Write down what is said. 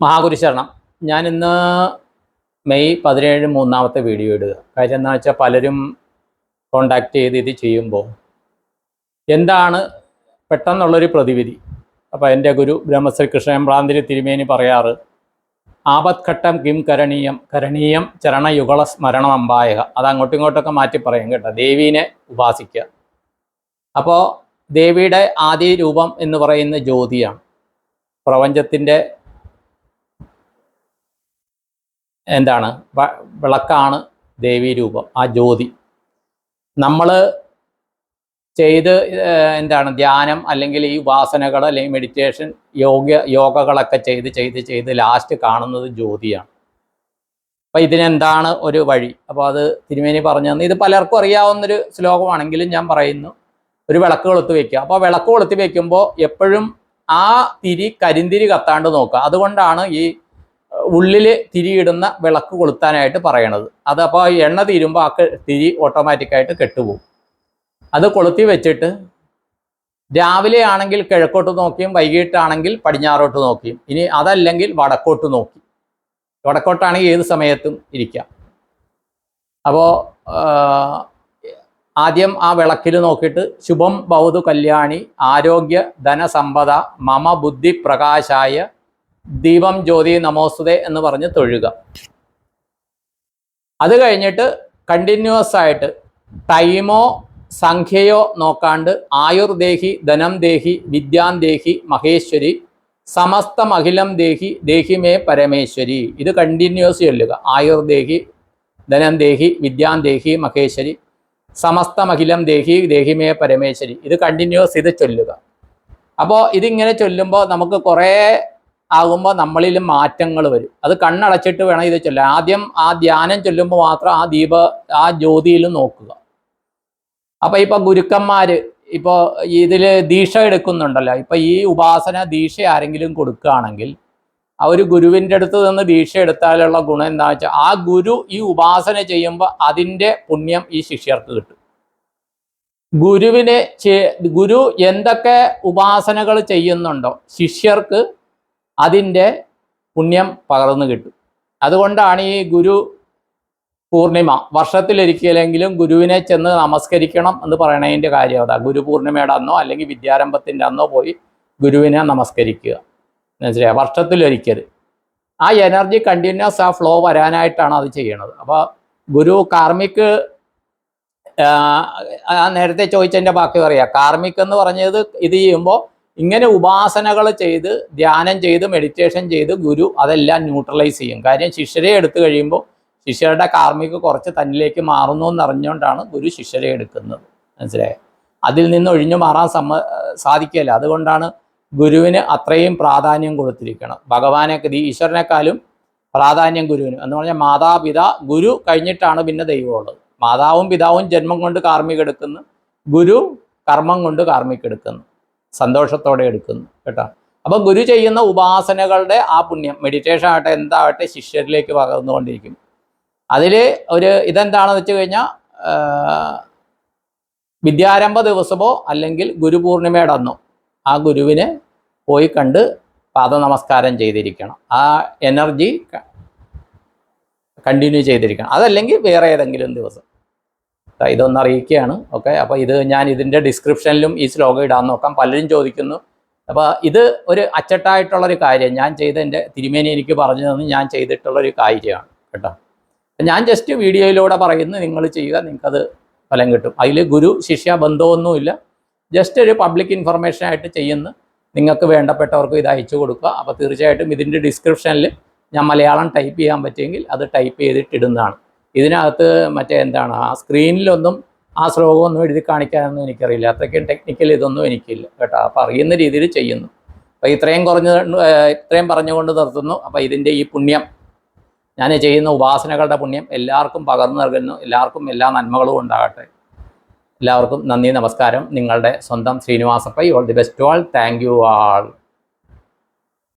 മഹാഗുരുശരണം. ഞാൻ ഇന്ന് മെയ് പതിനേഴ് മൂന്നാമത്തെ വീഡിയോ ഇടുക. കാര്യം എന്താ വെച്ചാൽ പലരും കോണ്ടാക്ട് ചെയ്ത് ഇത് ചെയ്യുമ്പോൾ എന്താണ് പെട്ടെന്നുള്ളൊരു പ്രതിവിധി. അപ്പോൾ എന്റെ ഗുരു ബ്രഹ്മശ്രീ കൃഷ്ണമ്പ്രാന്തിരി തിരുമേനി പറയാറ് ആപത്ഘട്ടം കിം കരണീയം കരണീയം ചരണയുഗള സ്മരണം അമ്പായക അത് അങ്ങോട്ടും ഇങ്ങോട്ടൊക്കെ മാറ്റി പറയും കേട്ടോ ദേവീനെ ഉപാസിക്കുക അപ്പോൾ ദേവിയുടെ ആദ്യ രൂപം എന്ന് പറയുന്ന ജ്യോതിയാണ്. പ്രപഞ്ചത്തിന്റെ എന്താണ്? വിളക്കാണ് ദേവീരൂപം ആ ജ്യോതി. നമ്മൾ ചെയ്ത് എന്താണ്? ധ്യാനം അല്ലെങ്കിൽ ഈ ഉപാസനകൾ അല്ലെങ്കിൽ മെഡിറ്റേഷൻ യോഗ യോഗകളൊക്കെ ചെയ്ത് ചെയ്ത് ചെയ്ത് ലാസ്റ്റ് കാണുന്നത് ജ്യോതിയാണ്. അപ്പം ഇതിനെന്താണ് ഒരു വഴി? അപ്പോൾ അത് തിരുമേനി പറഞ്ഞു തന്നു. ഇത് പലർക്കും അറിയാവുന്നൊരു ശ്ലോകമാണെങ്കിലും ഞാൻ പറയുന്നു. ഒരു വിളക്ക് കൊളുത്തി വയ്ക്കുക അപ്പോൾ വിളക്ക് കൊളുത്തി വയ്ക്കുമ്പോൾ എപ്പോഴും ആ തിരി കരിന്തിരി കത്താണ്ട് നോക്കുക. അതുകൊണ്ടാണ് ഈ ഉള്ളിൽ തിരിയിടുന്ന വിളക്ക് കൊളുത്താനായിട്ട് പറയണത്. അത് അപ്പോൾ എണ്ണ തീരുമ്പോൾ ആ തിരി ഓട്ടോമാറ്റിക്കായിട്ട് കെട്ടുപോകും അത് കൊളുത്തി വെച്ചിട്ട് രാവിലെ ആണെങ്കിൽ കിഴക്കോട്ട് നോക്കിയും വൈകിട്ടാണെങ്കിൽ പടിഞ്ഞാറോട്ട് നോക്കിയും ഇനി അതല്ലെങ്കിൽ വടക്കോട്ട് നോക്കി. വടക്കോട്ടാണെങ്കിൽ ഏത് സമയത്തും ഇരിക്കാം. അപ്പോൾ ആദ്യം ആ വിളക്കിൽ നോക്കിയിട്ട് ശുഭം ബൗധു കല്യാണി ആരോഗ്യ ധനസമ്പദ മമ ബുദ്ധി പ്രകാശായ ദീപം ജ്യോതി നമോസ്തുതേ എന്ന് പറഞ്ഞ് തൊഴുക. അത് കഴിഞ്ഞിട്ട് കണ്ടിന്യൂസ് ആയിട്ട് ടൈമോ സംഖ്യയോ നോക്കാണ്ട് ആയുർദേഹി ധനം ദേഹി വിദ്യാം ദേഹി മഹേശ്വരി സമസ്തം അഖിലം ദേഹി ദേഹിമേ പരമേശ്വരി. ഇത് കണ്ടിന്യൂസ് ചൊല്ലുക. ആയുർദേഹി ധനം ദേഹി വിദ്യാം ദേഹി മഹേശ്വരി സമസ്തമഖിലം ദേഹി ദേഹിമേ പരമേശ്വരി. ഇത് കണ്ടിന്യൂസ് ഇത് ചൊല്ലുക. അപ്പോൾ ഇതിങ്ങനെ ചൊല്ലുമ്പോൾ നമുക്ക് കുറേ ആകുമ്പോൾ നമ്മളിൽ മാറ്റങ്ങൾ വരും. അത് കണ്ണടച്ചിട്ട് വേണം ഇത് ചൊല്ലാൻ. ആദ്യം ആ ധ്യാനം ചൊല്ലുമ്പോൾ മാത്രം ആ ദീപ ആ ജ്യോതിയിൽ നോക്കുക. അപ്പൊ ഇപ്പൊ ഗുരുക്കന്മാർ ഇപ്പോൾ ഇതിൽ ദീക്ഷ എടുക്കുന്നുണ്ടല്ലോ. ഇപ്പൊ ഈ ഉപാസന ദീക്ഷ ആരെങ്കിലും കൊടുക്കുകയാണെങ്കിൽ ആ ഒരു ഗുരുവിന്റെ അടുത്ത് നിന്ന് ദീക്ഷ എടുത്താലുള്ള ഗുണം എന്താ വെച്ചാൽ ആ ഗുരു ഈ ഉപാസന ചെയ്യുമ്പോൾ അതിന്റെ പുണ്യം ഈ ശിഷ്യർക്ക് കിട്ടും. ഗുരുവിനെ ഗുരു എന്തൊക്കെ ഉപാസനകൾ ചെയ്യുന്നുണ്ടോ? ശിഷ്യർക്ക് അതിന്റെ പുണ്യം പകർന്നു കിട്ടും. അതുകൊണ്ടാണ് ഈ ഗുരു പൂർണിമ വർഷത്തിലൊരിക്കലെങ്കിലും ഗുരുവിനെ ചെന്ന് നമസ്കരിക്കണം എന്ന് പറയണതിന്റെ കാര്യം അതാ. ഗുരു പൂർണിമയുടെ അന്നോ അല്ലെങ്കിൽ വിദ്യാരംഭത്തിന്റെ അന്നോ പോയി ഗുരുവിനെ നമസ്കരിക്കുക. മനസ്സിലായ? വർഷത്തിലൊരിക്കൽ. ആ എനർജി കണ്ടിന്യൂസ് ആ ഫ്ലോ വരാനായിട്ടാണ് അത് ചെയ്യണത്. അപ്പോൾ ഗുരു കാർമിക് ആ നേരത്തെ ചോദിച്ചതിന്റെ ബാക്കി പറയാം. കാർമിക് എന്ന് പറഞ്ഞത് ഇത് ചെയ്യുമ്പോൾ ഇങ്ങനെ ഉപാസനകൾ ചെയ്ത് ധ്യാനം ചെയ്ത് മെഡിറ്റേഷൻ ചെയ്ത് ഗുരു അതെല്ലാം ന്യൂട്രലൈസ് ചെയ്യും. കാര്യം ശിഷ്യരെ എടുത്തു കഴിയുമ്പോൾ ശിഷ്യരുടെ കാർമ്മിക കുറച്ച് തന്നിലേക്ക് മാറുന്നു എന്നറിഞ്ഞുകൊണ്ടാണ് ഗുരു ശിഷ്യരെ എടുക്കുന്നത്. മനസ്സിലായോ? അതിൽ നിന്ന് ഒഴിഞ്ഞു മാറാൻ സമ്മ സാധിക്കില്ല അതുകൊണ്ടാണ് ഗുരുവിന് അത്രയും പ്രാധാന്യം കൊടുത്തിരിക്കണം. ഭഗവാനെ ഈശ്വരനെക്കാളും പ്രാധാന്യം ഗുരുവിന്. എന്ന് പറഞ്ഞാൽ മാതാപിതാ ഗുരു കഴിഞ്ഞിട്ടാണ് പിന്നെ ദൈവമുള്ളത്. മാതാവും പിതാവും ജന്മം കൊണ്ട് കാർമ്മികെടുക്കുന്നു. ഗുരു കർമ്മം കൊണ്ട് കാർമ്മിക എടുക്കുന്നു സന്തോഷത്തോടെ എടുക്കുന്നു കേട്ടോ. അപ്പൊ ഗുരു ചെയ്യുന്ന ഉപാസനകളുടെ ആ പുണ്യം മെഡിറ്റേഷൻ ആകട്ടെ എന്താവട്ടെ ശിഷ്യരിലേക്ക് പകർന്നുകൊണ്ടിരിക്കും. അതിൽ ഒരു ഇതെന്താണെന്ന് വെച്ച് കഴിഞ്ഞാൽ വിദ്യാരംഭ ദിവസമോ അല്ലെങ്കിൽ ഗുരുപൂർണിമയുടെ അന്നോ ആ ഗുരുവിനെ പോയി കണ്ട് പാദനമസ്കാരം ചെയ്തിരിക്കണം. ആ എനർജി കണ്ടിന്യൂ ചെയ്തിരിക്കണം. അതല്ലെങ്കിൽ വേറെ ഏതെങ്കിലും ദിവസം. ഇതൊന്ന് അറിയിക്കുകയാണ്. ഓക്കെ അപ്പോൾ ഇത് ഞാൻ ഇതിന്റെ ഡിസ്ക്രിപ്ഷനിലും ഈ ശ്ലോകം ഇടാൻ നോക്കാം. പലരും ചോദിക്കുന്നു. അപ്പോൾ ഇത് ഒരു അച്ചട്ടായിട്ടുള്ളൊരു കാര്യം. ഞാൻ ചെയ്ത എന്റെ തിരുമേനി എനിക്ക് പറഞ്ഞു തന്നു. ഞാൻ ചെയ്തിട്ടുള്ളൊരു കാര്യമാണ്. കേട്ടോ? ഞാൻ ജസ്റ്റ് വീഡിയോയിലൂടെ പറയുന്നു. നിങ്ങൾ ചെയ്യുക. നിങ്ങൾക്കത് ഫലം കിട്ടും. അതിൽ ഗുരു ശിഷ്യ ബന്ധമൊന്നുമില്ല. ജസ്റ്റ് ഒരു പബ്ലിക് ഇൻഫർമേഷൻ ആയിട്ട് ചെയ്യുന്നു. നിങ്ങൾക്ക് വേണ്ടപ്പെട്ടവർക്ക് ഇത് അയച്ചു കൊടുക്കുക. അപ്പോൾ തീർച്ചയായിട്ടും ഇതിന്റെ ഡിസ്ക്രിപ്ഷനിൽ ഞാൻ മലയാളം ടൈപ്പ് ചെയ്യാൻ പറ്റുമെങ്കിൽ അത് ടൈപ്പ് ചെയ്തിട്ട് ഇടുന്നതാണ്. ഇതിനകത്ത് മറ്റേ എന്താണ്? ആ സ്ക്രീനിലൊന്നും ആ ശ്ലോകമൊന്നും എഴുതി കാണിക്കാനൊന്നും എനിക്കറിയില്ല. അത്രയ്ക്കും ടെക്നിക്കൽ ഇതൊന്നും എനിക്കില്ല കേട്ടോ. അപ്പോൾ അറിയുന്ന രീതിയിൽ ചെയ്യുന്നു. അപ്പോൾ ഇത്രയും കുറഞ്ഞ ഇത്രയും പറഞ്ഞുകൊണ്ട് നിർത്തുന്നു. അപ്പോൾ ഇതിന്റെ ഈ പുണ്യം ഞാൻ ചെയ്യുന്ന ഉപാസനകളുടെ പുണ്യം എല്ലാവർക്കും പകർന്നു നൽകുന്നു. എല്ലാവർക്കും എല്ലാ നന്മകളും ഉണ്ടാകട്ടെ. എല്ലാവർക്കും നന്ദി നമസ്കാരം. നിങ്ങളുടെ സ്വന്തം Srinivasa Pai all the best all thank you all